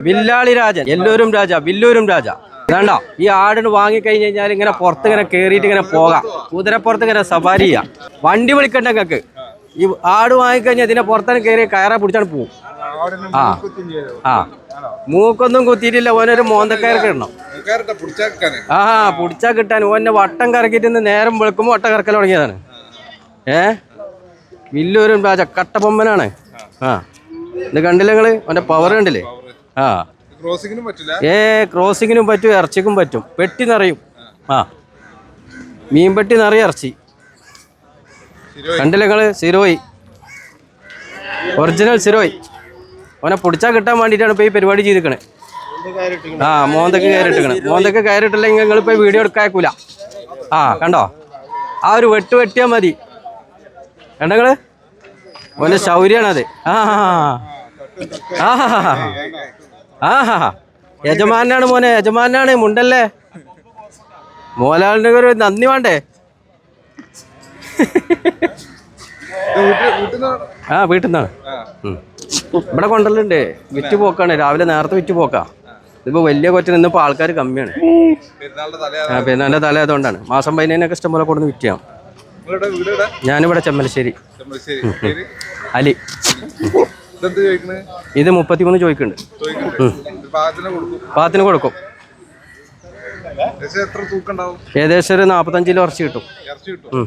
വില്ലാളി രാജൻ എല്ലൂരും രാജ വില്ലൂരും രാജ. വേണ്ട ഈ ആടിന് വാങ്ങിക്കഴിഞ്ഞ് കഴിഞ്ഞാൽ ഇങ്ങനെ പുറത്ത് ഇങ്ങനെ കയറിയിട്ട് ഇങ്ങനെ പോകാം. കുതിരപ്പുറത്ത് ഇങ്ങനെ സവാരി ചെയ്യാം. വണ്ടി വിളിക്കണ്ട നിങ്ങൾക്ക് ഈ ആട് വാങ്ങിക്കഴിഞ്ഞാൽ ഇതിനെ പുറത്താണ് കയറി കയറാ പിടിച്ചാണ് പോവും. ആ ആ. മൂക്കൊന്നും കുത്തിയിട്ടില്ല ഓനൊരു മോന്തക്കയറൊക്കെ ഇടണം. ആ പിടിച്ചാ കിട്ടാൻ. ഓന്നെ വട്ടം കറക്കിയിട്ട് ഇന്ന് നേരം വെളുക്കുമ്പോൾ വട്ടം കറക്കൽ തുടങ്ങിയതാണ്. ഏ? വില്ലൂരും രാജ കട്ടപ്പൊമ്മനാണ് ആ. ഇത് കണ്ടില്ല നിങ്ങൾ ഓന്റെ പവർ കണ്ടില്ലേ? ആ. ക്രോസിങ്ങിനും പറ്റില്ല? ഏ ക്രോസിങ്ങിനും പറ്റും ഇറച്ചിക്കും പറ്റും. പെട്ടി നിറയും. ആ. മീൻ പെട്ടി നിറയും ഇറച്ചി. കണ്ടില്ല നിങ്ങൾ? സിരോയി. ഒറിജിനൽ സിരോയി. ഓനെ പിടിച്ചാൽ കിട്ടാൻ വേണ്ടിയിട്ടാണ് ഇപ്പോൾ ഈ പരിപാടി ചെയ്തിരിക്കണേ. ആ മോന്തക്ക് കയറിട്ടിക്കണേ മോന്തക്ക് കയറിട്ടില്ലെങ്കിൽ നിങ്ങൾ ഇപ്പൊ വീഡിയോ എടുക്കാക്കൂല ആ കണ്ടോ? ആ ഒരു വെട്ട് വെട്ടിയാൽ മതി. കണ്ടങ്ങൾ ഓന്റെ ശൗര്യാണത് ആ ആ ആ യജമാനാണ് മോനെ യജമാനാണ് മുണ്ടല്ലേ? മോലാളിന്റെ ഒരു നന്ദി വേണ്ടേ? ആ വീട്ടിൽ നിന്നാണ്. ഇവിടെ കൊണ്ടല്ലുണ്ട് വിറ്റ് പോക്കാണ്. രാവിലെ നേരത്തെ വിറ്റ് പോക്കാ. ഇതിപ്പോ വലിയ കൊച്ചിന് ഇന്നിപ്പോ ആൾക്കാർ കമ്മിയാണ്. ആ പിന്നെ എന്റെ തല ആയതുകൊണ്ടാണ്. മാസം പതിനൊക്കെ ഇഷ്ടം പോലെ കൊടുന്ന് വിറ്റ് ഞാനിവിടെ ചെമ്മലശ്ശേരി. അലി. ഇത് മുപ്പത്തിമൂന്ന് ചോദിക്കുന്നുണ്ട്. ചോദിക്കണേ പാകത്തിന് കൊടുക്കും. പാത്തിന് കൊടുക്കും. ഏകദേശം ഒരു നാപ്പത്തഞ്ചിൽ കിലോ ഇറച്ചി കിട്ടും. ഇരുപത്തഞ്ച്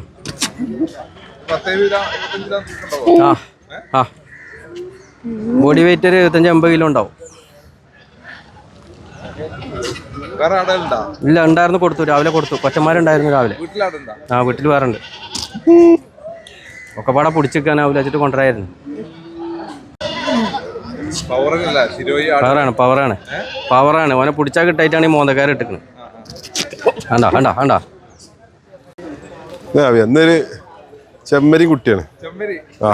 ആ ആ. ബോഡി വെയിറ്റ് ഒരു എഴുപത്തഞ്ച് അമ്പത് കിലോ ഉണ്ടാവും. ഇല്ല ഉണ്ടായിരുന്നു കൊടുത്തു. രാവിലെ കൊടുത്തു. കൊച്ചന്മാരുണ്ടായിരുന്നു രാവിലെ. ആ വീട്ടിൽ വേറെ ഉണ്ട്. ഒക്കെ പാടെ പിടിച്ചിരിക്കാനാവില്ല വെച്ചിട്ട് കൊണ്ടുവരായിരുന്നു. പവറാണ് പവറാണ്. പവറാണ്. ഓനെ പിടിച്ചാൽ കിട്ടായിട്ടാണ് ഈ മോന്തക്കാരെ ഇട്ടിക്കുന്നത് കണ്ടാ കണ്ടാ കണ്ടാ ആ, എന്നൊരു ചെമ്മരി കുട്ടിയാണ്. ചെമ്മരി. ആ.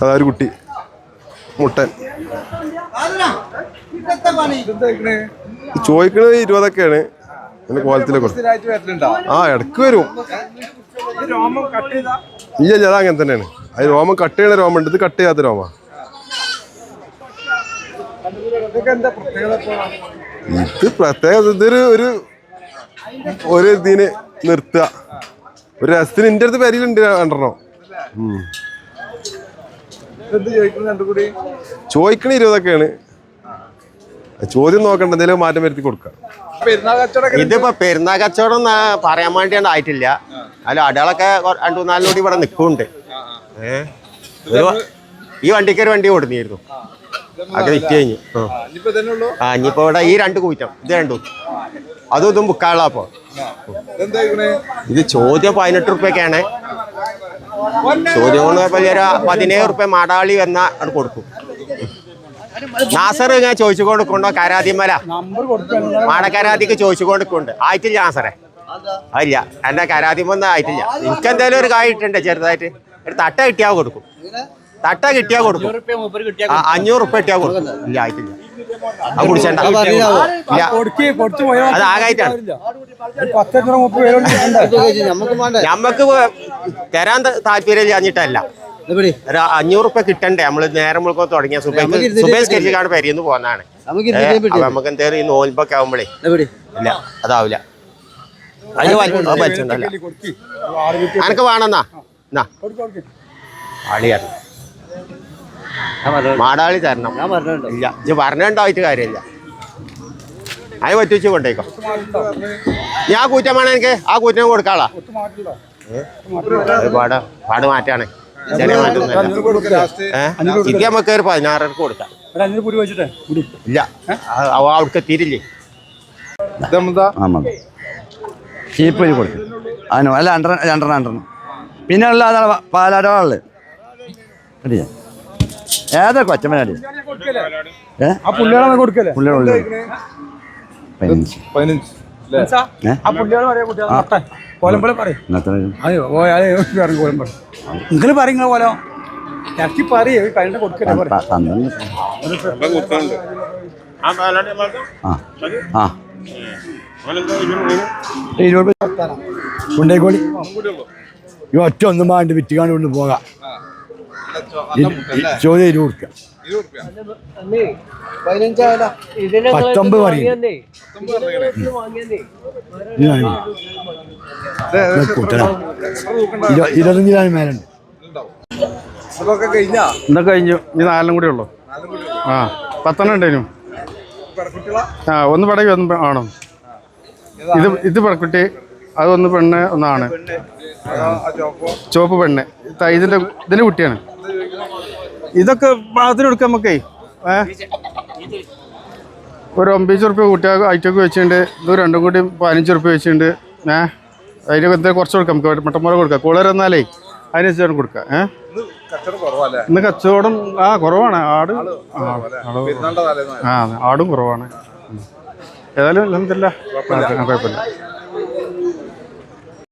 അതാ ഒരു കുട്ടി. മുട്ടൻ. ചോദിക്കണത് ഇരുപതൊക്കെയാണ്. എന്റെ കോലത്തിലൊക്കെ ആ ഇടയ്ക്ക് വരും. ഇല്ല, അത് അങ്ങനെ തന്നെയാണ്. അത് രോമം കട്ട് ചെയ്യണ രോമം ഉണ്ട്. ഇത് കട്ട് ചെയ്യാത്ത രോമ. എന്താ പ്രത്യേകത? ഇത് ഇതൊരു ഒരു ഒരു ഇതിന് നിർത്തുക. ഒരു രസത്തിന് എന്റെ അടുത്ത് രണ്ടെണ്ണം. രണ്ടും കൂടി? ചോദിക്കണ ഇരുപതൊക്കെയാണ്. ചോദ്യം നോക്കണ്ട എന്തെങ്കിലും മാറ്റം വരുത്തി കൊടുക്കുക. ഇതിപ്പോ പെരുന്നാ കച്ചവടം എന്നാ പറയാൻ വേണ്ടിയാണ് ആയിട്ടില്ല. അല്ല അടകളൊക്കെ രണ്ടു മൂന്നാലിനോട് ഇവിടെ നിൽക്കുന്നുണ്ട് ഈ വണ്ടിക്ക് ഒരു വണ്ടി കൊടുന്നിരുന്നു അത് വിറ്റ് കഴിഞ്ഞു. ആ. ഇനിയിപ്പോ ഇവിടെ ഈ രണ്ട് കൂറ്റം. ഇത് രണ്ടും. അതും ഇതും ബുക്കാളാ അപ്പൊ. ഇതെന്താ ചോദിക്കണേ ഇത് ചോദ്യം പതിനെട്ട് റുപ്യൊക്കെയാണ് ചോദ്യം കൊണ്ട് ഒരു പതിനേഴ് റുപ്യ മാടാളി വന്ന അവിടെ കൊടുക്കും. നാസർ ഇങ്ങനെ ചോദിച്ചു കൊണ്ടോ കരാതിമല മാടക്കരാതിക്ക് ചോദിച്ചു കൊടുക്കുന്നുണ്ട് ആയിട്ടില്ല നാസറെ. അല്ല എന്റെ കരാതിമൊന്നും ആയിട്ടില്ല. എനിക്ക് എന്തായാലും ഒരു കായ് ഇട്ടുണ്ട് ചെറുതായിട്ട്. ഒരു തട്ട കിട്ടിയാവും കൊടുക്കും. തട്ട കിട്ടിയാ കൊടുക്കും. അഞ്ഞൂറ് ഉപ്പ കിട്ടിയാ കൊടുക്കും. ഇല്ല ആയിട്ടില്ല. അത് കുടിച്ചണ്ട. അത് ആകായിട്ടാണ്. വേ- തരാൻ താല്പര്യം ഞാഞ്ഞിട്ടല്ല ഒരു അഞ്ഞൂറ് റുപ്യ കിട്ടണ്ടേ? നമ്മൾ നേരം മുഴുക്കോ തുടങ്ങിയ സുബൈക്ക് സുബൈസ് കരിച്ചാണ് പെരിയെന്ന് പോന്നാണ്. നമുക്ക് എന്തേലും ഈ നോൽമ്പൊക്കെ ആവുമ്പോഴേ ഇല്ല അതാവില്ല അതിന് അനക്ക് വേണമെന്നാ എന്നാ. ആളിയായിരുന്നു മാടാളി തരണം. ഇല്ല. ഇത് പറഞ്ഞുണ്ടായിട്ട് കാര്യമില്ല. അത് പറ്റിച്ച് കൊണ്ടേക്കോ. ഞാൻ കൂറ്റം വേണം എനിക്ക്? ആ കൂറ്റം കൊടുക്കാളാ. പാട് പാട് മാറ്റാണ്. ചെറിയ ഇത് നമുക്ക് ഒരു പതിനാറരക്ക് കൊടുക്കാം. ഇല്ല. അവിടെ തിരില്ലേ ചീപ്പ് കൊടുക്കും. അതിനോ അല്ല രണ്ടെണ്ണം രണ്ടെണ്ണം രണ്ടെണ്ണം. പിന്നെ ഉള്ള അതാണ് അടിയാ ഏതാ കൊച്ചമ്മനടി? പറയാ പറയും. പറയും നിങ്ങൾ പറയുന്ന പോലെ ഇറക്കി പറയേ കഴിഞ്ഞ കൊടുക്കല്ലേ പറയും. ഇരുപത് കൊണ്ടേക്കോളി ഒറ്റ ഒന്നും വേണ്ട വിറ്റുകാണ്ട് കൊണ്ട് പോകാം. ചോദ്യം ഇരുപത് കൊടുക്കുക പത്തൊമ്പത് പറയും മേലുണ്ട്. ഇതൊക്കെ കഴിഞ്ഞാ. ഇനി നാലെണ്ണം കൂടി ഉള്ളു. ആ പത്തെണ്ണം ഉണ്ടേനു ആ ഒന്ന് പടകി ഒന്ന് ആണോ? ഇത് ഇത് പടക്കുട്ടി അത് ഒന്ന് പെണ്ണ് ഒന്നാണ് ചുവപ്പ്. പെണ്ണ്. ഇതിന്റെ ഇതിന്റെ കുട്ടിയാണ്. ഇതൊക്കെ പാകത്തിന് കൊടുക്കാം നമുക്കേ. ഒരു ഒമ്പത് റുപ്യ കുട്ടികൾക്ക് ഐറ്റൊക്കെ വെച്ചിട്ടുണ്ട്. ഇത് രണ്ടും കൂടി പതിനഞ്ച് റുപ്യ വെച്ചിട്ടുണ്ട്. ഏ? അതിനൊക്കെ എന്തെങ്കിലും കുറച്ച് കൊടുക്കാം നമുക്ക്. മട്ടമുളക് കൊടുക്കാം. കൂളർ എന്നാലേ അതിനനുസരിച്ചാണ് കൊടുക്കുക ഏ? ഇന്ന് കച്ചവടം ആ കുറവാണ്. ആട് ആ, ആട് കുറവാണ്. ഏതായാലും ഇല്ല കുഴപ്പമില്ല.